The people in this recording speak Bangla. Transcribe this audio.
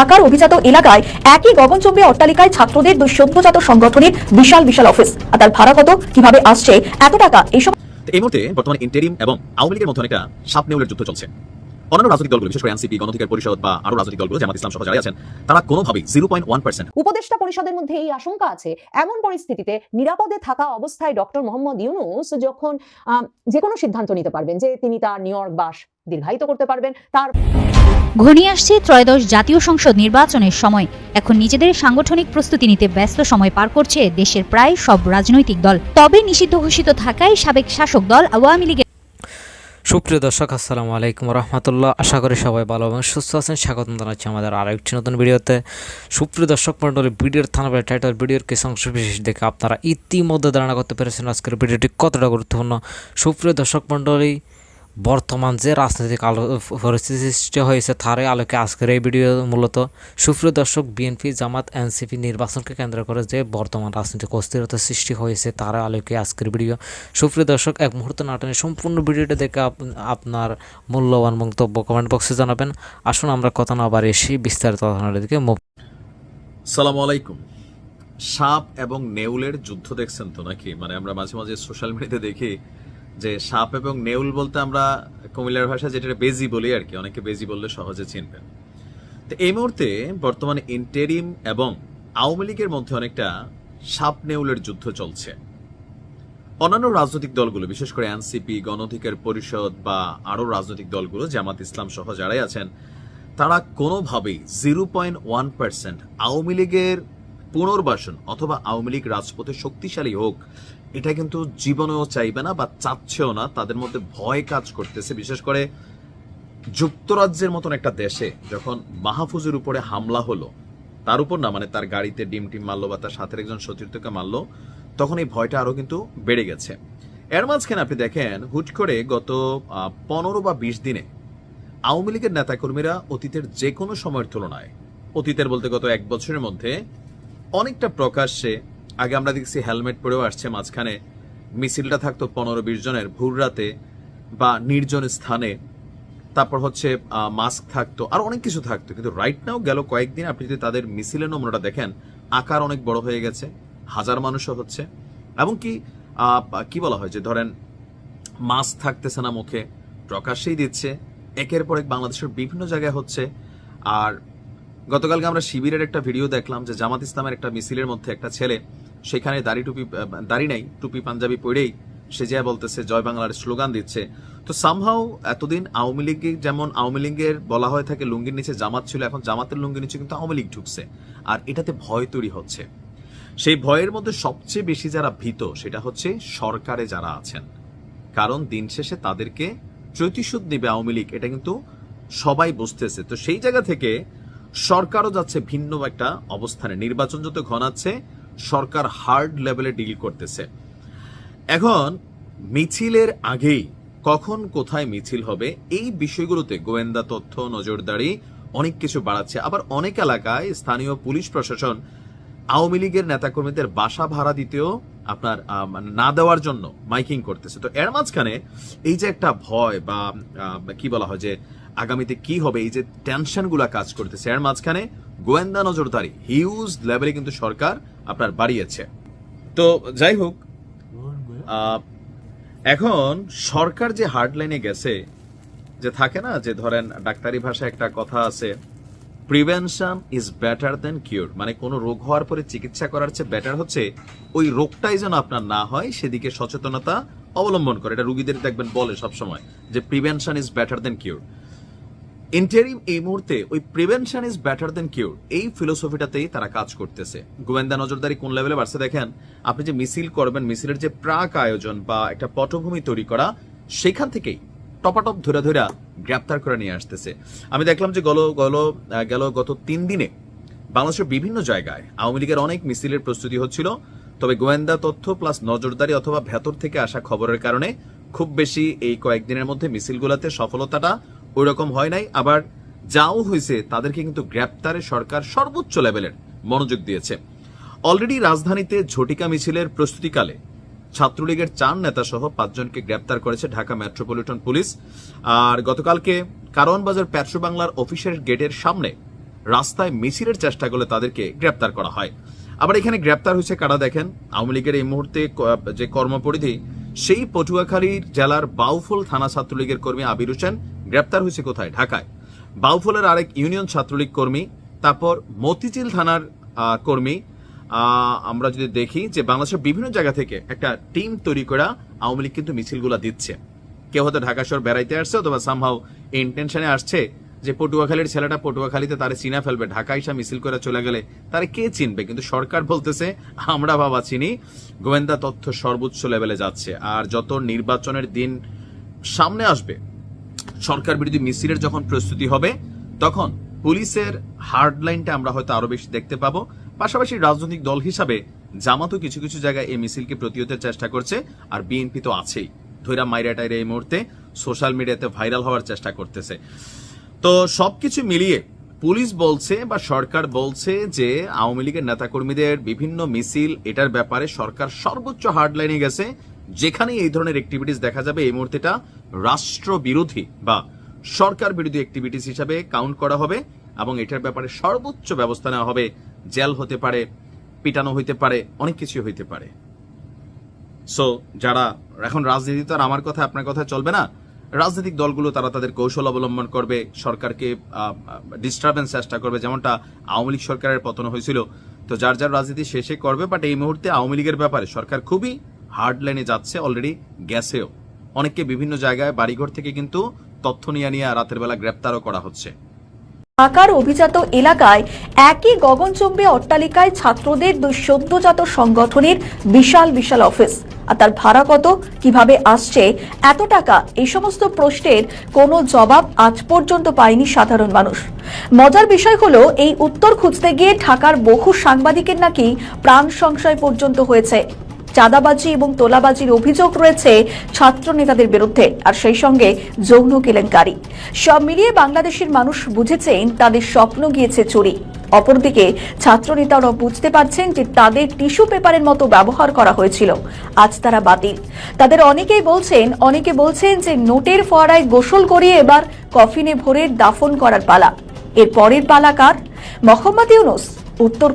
ঢাকার অভিজাত এলাকায় একই গগনচম্বী অট্টালিকায় ছাত্রদের দুই সদ্যজাত সংগঠনের বিশাল বিশাল অফিস। আর তার ভাড়া কত? কীভাবে আসছে? এত টাকা? এইসব এই মুহূর্তে বর্তমানে ইন্টেরিম এবং আওয়ামী লীগের মধ্যে অনেকটা সাপ নেউলের যুদ্ধ চলছে। অন্যান্য রাজনৈতিক দলগুলো বিশেষ করে এনসিপি গণধিকার পরিষদ বা আরও রাজনৈতিক দলগুলো জামাত ইসলাম সহ যারা আছেন তারা কোনোভাবেই জিরো পয়েন্ট ওয়ান পার্সেন্ট উপদেষ্টা পরিষদের মধ্যে এই আশঙ্কা আছে। এমন পরিস্থিতিতে নিরাপদে থাকা অবস্থায় ডক্টর মোহাম্মদ ইউনুস যখন আম, যে কোনো সিদ্ধান্ত নিতে পারবেন যে তিনি তার নিউ ইয়র্ক বাস দীর্ঘায়িত করতে পারবেন তার ঘনিয়ে আসছে ত্রয়োদশ জাতীয় সংসদ নির্বাচনের সময়। এখন নিজেদের সাংগঠনিক প্রস্তুতি নিতে ব্যস্ত সময় পার করছে দেশের প্রায় সব রাজনৈতিক দল। তবে নিষিদ্ধ ঘোষিত থাকায় সাবেক শাসক দল আওয়ামী লীগের সুপ্রিয় দর্শক, আসসালামু আলাইকুম রহমতুল্লাহ। আশা করি সবাই ভালো এবং সুস্থ আছেন। স্বাগতম জানাচ্ছি আমাদের একটি নতুন ভিডিওতে। সুপ্রিয় দর্শক মণ্ডলী, ভিডিওর থানাবের টাইটেল ভিডিওর কিছু অংশ বিশেষ দেখে আপনারা ইতিমধ্যে ধারণা করতে পেরেছেন আজকের ভিডিওটি কতটা গুরুত্বপূর্ণ। সুপ্রিয় দর্শক মণ্ডলী বর্তমান যে রাজনৈতিক আলো পরিস্থিতি সৃষ্টি হয়েছে, তারই আলোকে আজকের এই ভিডিও মূলত সুপ্রিয় দর্শক, বিএনপি, জামাত, এনসিপি নির্বাচনকে কেন্দ্র করে যে বর্তমান রাজনৈতিক অস্থিরতা সৃষ্টি হয়েছে, তার আলোকে আজকের ভিডিও সুপ্রিয় দর্শক, এক মুহূর্ত নাটনে সম্পূর্ণ ভিডিওটা দেখে আপ- আপনার মূল্যবান মন্তব্য কমেন্ট বক্সে জানাবেন। আসুন, আমরা কথা না বাড়িয়ে সেই বিস্তারিত আলোচনার দিকে সালাম আলাইকুম। সাপ এবং নেউলের যুদ্ধ দেখছেন তো নাকি? মানে আমরা মাঝে মাঝে সোশ্যাল মিডিয়াতে দেখি যে সাপ এবং নেউল বলতে আমরা কুমিল্লার ভাষা যেটা বেজি বলি আর কি, অনেকে বেজি বললে সহজে চিনবেন। তো এই মুহূর্তে বর্তমানে ইন্টেরিম এবং আওয়ামী লীগের মধ্যে অনেকটা সাপ নেউলের যুদ্ধ চলছে। অন্যান্য রাজনৈতিক দলগুলো, বিশেষ করে এনসিপি, গণঅধিকার পরিষদ বা আরও রাজনৈতিক দলগুলো, জামাত ইসলাম সহ যারাই আছেন, তারা কোনোভাবেই zero point one percent Awami লীগের পুনর্বাসন অথবা আওয়ামী লীগ রাজপথে শক্তিশালী হোক এটা কিন্তু জীবনেও চাইবে না বা চাচ্ছেও না, তাদের মধ্যে ভয় কাজ করতেছে। বিশেষ করে যুক্তরাজ্যের মতন একটা দেশে যখন মাহফুজের উপরে হামলা হলো, তার উপর না মানে তার গাড়িতে ডিম টিম মারলো বা তার সাথের একজন সতীর্থকে মারলো, তখন এই ভয়টা আরও কিন্তু বেড়ে গেছে। এর মাঝখানে আপনি দেখেন, হুট করে গত পনেরো বা বিশ দিনে আওয়ামী লীগের নেতাকর্মীরা অতীতের যে কোনো সময়ের তুলনায়, অতীতের বলতে গত এক বছরের মধ্যে অনেকটা প্রকাশ্যে আগে আমরা দেখছি হেলমেট পরেও আসছে মাঝখানে। মিছিলটা থাকতো পনেরো বিশ জনের। ভোর রাতে বা নির্জন স্থানে। তারপর হচ্ছে মাস্ক থাকতো। আর অনেক কিছু থাকতো। কিন্তু রাইট নাও গেল কয়েকদিন, আপনি যদি তাদের মিছিলের নমুনাটা দেখেন, আকার অনেক বড় হয়ে গেছে। হাজার মানুষও হচ্ছে। এবং কি কি বলা হয় যে ধরেন, মাস্ক থাকতেছে না মুখে, প্রকাশ্যেই দিচ্ছে। একের পর এক বাংলাদেশের বিভিন্ন জায়গায় হচ্ছে। আর গতকালকে আমরা শিবিরের একটা ভিডিও দেখলাম যে জামাত ইসলামের একটা মিছিলের মধ্যে একটা ছেলে সেখানে দাড়ি টুপি দাড়ি নাই, টুপি পাঞ্জাবি পরেই সে যা বলতেছে, জয় বাংলার স্লোগান দিচ্ছে। তো সামহাও এতদিন আওয়ামী লীগ যেমন আওয়ামী লীগের বলা হয়ে থাকে, লুঙ্গির নিচে জামাত ছিল, এখন জামাতের লুঙ্গির নিচে কিন্তু আওয়ামী লীগ ঢুকছে। আর এটাতে ভয় তৈরি হচ্ছে। সেই ভয়ের মধ্যে সবচেয়ে বেশি যারা ভীত, সেটা হচ্ছে সরকারে যারা আছেন। কারণ দিন শেষে তাদেরকে প্রতিশোধ নেবে আওয়ামী লীগ, এটা কিন্তু সবাই বুঝতেছে। তো সেই জায়গা থেকে সরকারও যাচ্ছে ভিন্ন একটা অবস্থানে। নির্বাচন যত ঘনাচ্ছে সরকার হার্ড লেভেলে ডিল করতেছে। এখন, মিছিলের আগেই কখন কোথায় মিছিল হবে, এই বিষয়গুলোতে গোয়েন্দা তথ্য, নজরদারি, অনেক কিছু বাড়াচ্ছে। আবার অনেক এলাকায় স্থানীয় পুলিশ প্রশাসন আওয়ামী লীগের নেতাকর্মীদের বাসা ভাড়া দিতেও আপনার না দেওয়ার জন্য মাইকিং করতেছে। তো এর মাঝখানে এই যে একটা ভয় বা কি বলা হয় যে আগামীতে কি হবে, এই যে টেনশনগুলা কাজ করতেছে, এর মাঝখানে গোয়েন্দা নজরদারি হিউজ লেভেলে কিন্তু সরকার আপনার বাড়িয়েছে তো যাই হোক এখন সরকার যে হার্ড লাইনে গেছে, যে থাকে না, যে ধরেন ডাক্তারি ভাষায় একটা কথা আছে prevention is better than cure মানে কোনো রোগ হওয়ার পরে চিকিৎসা করার চেয়ে বেটার হচ্ছে, ওই রোগটাই যেন আপনার না হয়, সেদিকে সচেতনতা অবলম্বন করে। এটা রুগীদের দেখবেন বলে সবসময়, যে prevention is better than cure interim এই মুহূর্তে ওই prevention is better than cure এই ফিলোসফিটাতেই তারা কাজ করতেছে। গোয়েন্দা নজরদারি কোন লেভেলে বাড়ছে দেখেন, আপনি যে মিছিল করবেন, মিছিলের যে প্রাক আয়োজন বা একটা পটভূমি তৈরি করা, সেখান থেকেই টপাটপ ধরে ধরে গ্রেপ্তার করে নিয়ে আসতেছে। আমি দেখলাম যে গল গল গেল গত তিন দিনে বাংলাদেশের বিভিন্ন জায়গায় আওয়ামী লীগের অনেক মিছিলের প্রস্তুতি হচ্ছিল, তবে গোয়েন্দা তথ্য প্লাস নজরদারি অথবা ভেতর থেকে আসা খবরের কারণে খুব বেশি এই কয়েকদিনের মধ্যে মিছিলগুলোতে সফলতাটা ওই রকম হয় নাই। আবার যাও হয়েছে তাদেরকে কিন্তু গ্রেপ্তারে সরকার সর্বোচ্চ লেভেলের মনোযোগ দিয়েছে। অলরেডি রাজধানীতে ঝটিকা মিছিলের প্রস্তুতিকালে ছাত্রলীগের চার নেতা সহ পাঁচজনকে গ্রেপ্তার করেছে ঢাকা মেট্রোপলিটন পুলিশ। আর গতকালকে কারওয়ান বাজার পেট্রো বাংলার অফিসের গেটের সামনে রাস্তায় মিছিলের চেষ্টা করলে তাদেরকে গ্রেপ্তার করা হয়। আবার এখানে গ্রেপ্তার হয়েছে কারা দেখেন? আওয়ামী লীগের এই মুহূর্তে যে কর্মপরিধি, সেই পটুয়াখালীর জেলার বাউফল থানা ছাত্রলীগের কর্মী আবির হোসেন গ্রেপ্তার হয়েছে কোথায়? ঢাকায়। বাউফলের আরেক ইউনিয়ন ছাত্রলীগ কর্মী, তারপর মতিঝিল থানার কর্মী। আমরা যদি দেখি যে বাংলাদেশের বিভিন্ন জায়গা থেকে একটা টিম তৈরি করা আওয়ামী লীগ কিন্তু মিছিলগুলা দিচ্ছে। কেউ হয়তো ঢাকা শহর বেড়াইতে আসছে অথবা সামহাও ইন্টেনশনে আসছে যে পটুয়াখালীর ছেলেটা পটুয়াখালীতে তারে চিনা ফেলবে, ঢাকা ইসা মিছিল করে চলে গেলে তারে কে চিনবে? কিন্তু সরকার বলতেছে, আমরা বাবা চিনি। গোয়েন্দা তথ্য সর্বোচ্চ লেভেলে যাচ্ছে। আর যত নির্বাচনের দিন সামনে আসবে সরকার বিরোধী মিছিলের যখন প্রস্তুতি হবে, তখন পুলিশের হার্ড লাইনটা আমরা হয়তো আরও বেশি দেখতে পাবো। পাশাপাশি রাজনৈতিক দল হিসাবে জামাতও কিছু কিছু জায়গায় এই মিছিলকে প্রতিহতের চেষ্টা করছে, আর বিএনপি তো আছেই। ধৈরা মাইরা টাইরা এই মুহূর্তে সোশ্যাল মিডিয়াতে ভাইরাল হওয়ার চেষ্টা করতেছে। তো সবকিছু মিলিয়ে পুলিশ বলছে বা সরকার বলছে যে আওয়ামী লীগের নেতাকর্মীদের বিভিন্ন মিছিল, এটার ব্যাপারে সরকার সর্বোচ্চ হার্ডলাইনে গেছে। যেখানে এই ধরনের অ্যাক্টিভিটিস দেখা যাবে, এই মুহূর্তেটা রাষ্ট্র বিরোধী বা সরকার বিরোধী অ্যাক্টিভিটিস হিসাবে কাউন্ট করা হবে এবং এটার ব্যাপারে সর্বোচ্চ ব্যবস্থা নেওয়া হবে। জেল হতে পারে, পিটানো হইতে পারে, অনেক কিছু হইতে পারে। সো যারা এখন রাজনীতি, তো আর আমার কথা, আপনার কথা চলবে না। রাজনৈতিক দলগুলো, তারা তাদের কৌশল অবলম্বন করবে, সরকারকে ডিস্টারবেন্স চেষ্টা করবে। যেমনটা আওয়ামী লীগ সরকারের পতন হয়েছিল। তো যার যার রাজনীতি শেষে করবে বাট এই মুহূর্তে আওয়ামী লীগের ব্যাপারে সরকার খুবই হার্ড লাইনে যাচ্ছে অলরেডি গেছেও অনেককে বিভিন্ন জায়গায় বাড়িঘর থেকে কিন্তু তথ্য নিয়ে নিয়ে রাতের বেলা গ্রেপ্তারও করা হচ্ছে। ঢাকার অভিজাত এলাকায় একই গগনচুম্বী অট্টালিকায় ছাত্রদের দুই সদ্যজাত সংগঠনের বিশাল বিশাল অফিস। আর তার ভাড়া কত? কীভাবে আসছে? এত টাকা? এই সমস্ত প্রশ্নের কোনো জবাব আজ পর্যন্ত পায়নি সাধারণ মানুষ। মজার বিষয় হলো, এই উত্তর খুঁজতে গিয়ে ঢাকার বহু সাংবাদিকের নাকি প্রাণ সংশয় পর্যন্ত হয়েছে। চাঁদাবাজি এবং তোলাবাজির অভিযোগ রয়েছে ছাত্র নেতাদের বিরুদ্ধে, আর সেই সঙ্গে যৌন কেলেঙ্কারি। সব মিলিয়ে বাংলাদেশের মানুষ বুঝেছেন তাদের স্বপ্ন গিয়েছে চুরি। অপরদিকে ছাত্র নেতারা বুঝতে পারছেন যে তাদের টিস্যু পেপারের মতো ব্যবহার করা হয়েছিল। আজ তারা বাতিল। তাদের অনেকেই বলছেন, অনেকে বলছেন যে নোটের ফোয়ারায় গোসল করিয়ে এবার কফিনে ভরে দাফন করার পালা। এর পরের পালা কার? মোহাম্মদ ইউনুস, উত্তর